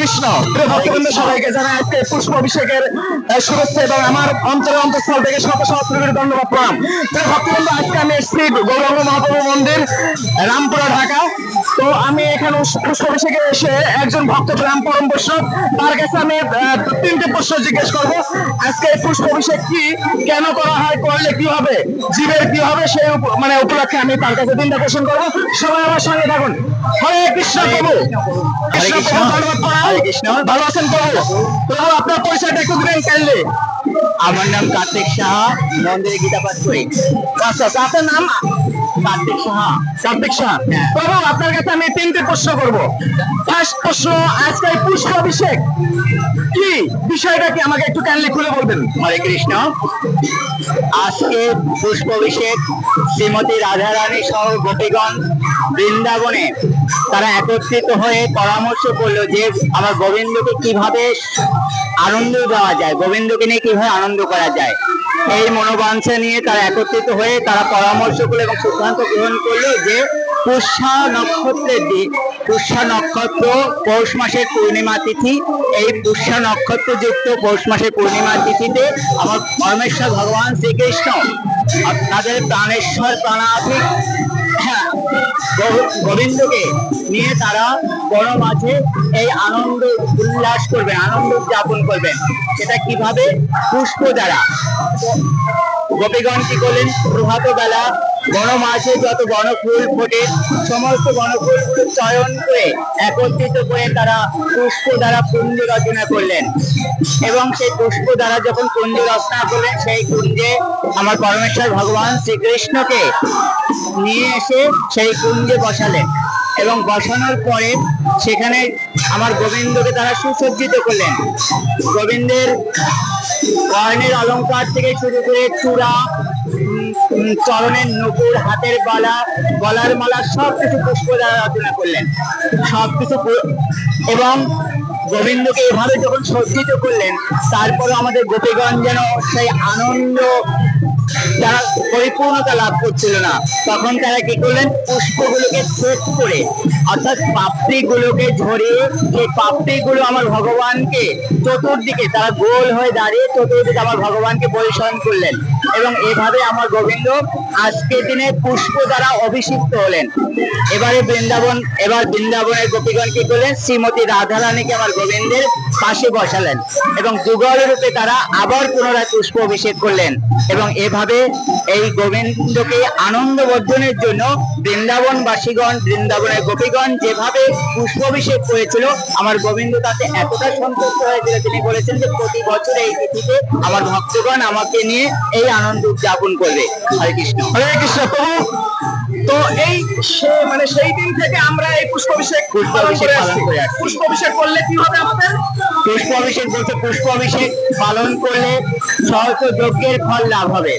কৃষ্ণ সবাইকে জানাই আজকে পুষ্প অভিষেকের শুভেচ্ছা এবং আমার অন্তরে অন্তঃস্থল থেকে শত সহস্র ধন্যবাদ প্রণাম। প্রিয় ভক্তবৃন্দ, আজকে আমি এসেছি গৌরঙ্গ মহাপ্রভু মন্দির, রামপুরা, ঢাকা। তো আমি এখানে পুষ্প অভিষেকে এসে একজন ভক্ত রাম পরম বৈষ্ণব। তার কাছে আমি তিনটে প্রশ্ন জিজ্ঞেস করব। আজকে এই পুষ্প অভিষেক কি, কেন করা হয়, করলে কি হবে, জীবের কি হবে, সেই মানে উপলক্ষে আমি তার কাছে তিনটা প্রশ্ন করব। সবাই আমার সঙ্গে থাকুন। হরে কৃষ্ণ প্রভু। কৃষ্ণ প্রভু ধন্যবাদ কৃষ্ণ। ভালো আছেন প্রভু? প্রভু আপনার পরিচয়টা একটু দিবেন আমার নাম কার্তিক সাহা মন্দিরে গীতা পাঠ করি। আচ্ছা আচ্ছা আপনার নাম? কার্তিক সাহা। কার্তিক শাহ প্রভু আপনার কাছে আমি তিনটে প্রশ্ন করব। ফার্স্ট প্রশ্ন পুষ্প অভিষেক কি? বিষয়টা কি? আমাকে একটু কাইন্ডলি খুলে বলবেন। হরে কৃষ্ণ। আজকে পুষ্প অভিষেক শ্রীমতী রাধারানী সহ গোপীগণ বৃন্দাবনে তারা একত্রিত হয়ে পরামর্শ করল যে আমার গোবিন্দকে কীভাবে আনন্দ দেওয়া যায়, গোবিন্দকে নিয়ে কীভাবে আনন্দ করা যায়। এই মনোবাঞ্ছা নিয়ে তারা একত্রিত হয়ে তারা পরামর্শ করল এবং সিদ্ধান্ত গ্রহণ করল যে পুষ্যা নক্ষত্রের দিন পুষ্যা নক্ষত্র পৌষ মাসের পূর্ণিমা তিথি। এই পুষ্যা নক্ষত্র যুক্ত পৌষ মাসের পূর্ণিমা তিথিতে আমার পরমেশ্বর ভগবান শ্রীকৃষ্ণ আপনাদের প্রাণেশ্বর প্রাণাধিক হ্যাঁ, গোবিন্দকে নিয়ে তারা বড় মাঝে এই আনন্দ উল্লাস করবেন আনন্দ উদযাপন করবেন। সেটা কীভাবে? পুষ্প দ্বারা। গোপীগণ কি করলেন? প্রভাত বেলা বন মাঝে যত বনফুল ফোটে, সমস্ত বনফুলগুলো চয়ন করে একত্রিত করে তারা পুষ্প দ্বারা কুঞ্জ রচনা করলেন। এবং সেই পুষ্প দ্বারা যখন কুঞ্জ রচনা করলেন, সেই কুঞ্জে আমার পরমেশ্বর ভগবান শ্রীকৃষ্ণকে নিয়ে এসে সেই কুঞ্জে বসালেন। এবং বসানোর পরে সেখানে আমার গোবিন্দকে তারা সুসজ্জিত করলেন। গোবিন্দের কর্ণের অলঙ্কার থেকে শুরু করে চূড়া চরণের নুপুর, হাতের বালা গলার মালা সব কিছু পুষ্প দ্বারা রচনা করলেন। সব কিছু এবং গোবিন্দকে এভাবে যখন সজ্জিত করলেন তারপরে আমাদের গোপীগণ যেন সেই আনন্দ যারা পরিপূর্ণতা লাভ করছিল না। তখন তারা কি করলেন? পুষ্পগুলোকে সেট করে, অর্থাৎ পাপড়ি গুলোকে ঝরিয়ে সেই পাপড়ি গুলো আমার ভগবানকে চতুর্দিকে, তারা গোল হয়ে দাঁড়িয়ে চতুর্দিকে আমার ভগবানকে পরিশোধন করলেন। এবং এভাবে আমার গোবিন্দ আজকে দিনে পুষ্প দ্বারা অভিষিক্ত হলেন। এবারে বৃন্দাবন, এবার বৃন্দাবনের গোপীগণ কি করলেন? শ্রীমতী রাধারানীকে আমার গোবিন্দের পাশে বসালেন এবং যুগল রূপে তারা আবার পুনরায় পুষ্প অভিষেক করলেন এবং এভাবে এই গোবিন্দকে আনন্দ বর্ধনের জন্য বৃন্দাবন বাসীগণ বৃন্দাবনের গোপীগণ যেভাবে পুষ্প অভিষেক করেছিল আমার গোবিন্দ তাতে এতটা সন্তুষ্ট হয়েছিল। তিনি বলেছেন যে প্রতি বছর এই তিথিতে আমার ভক্তগণ আমাকে নিয়ে এই আনন্দ উদযাপন করবে। হরে কৃষ্ণ। হরে কৃষ্ণ প্রভু। তো এই মানে সেই দিন থেকে আমরা এই পুষ্প অভিষেক। পুষ্প অভিষেক করলে কি হবে আমাদের? পুষ্পাভিষেক বলতে পুষ্পাভিষেক পালন করলে সহস্র যজ্ঞের ফল লাভ হবে।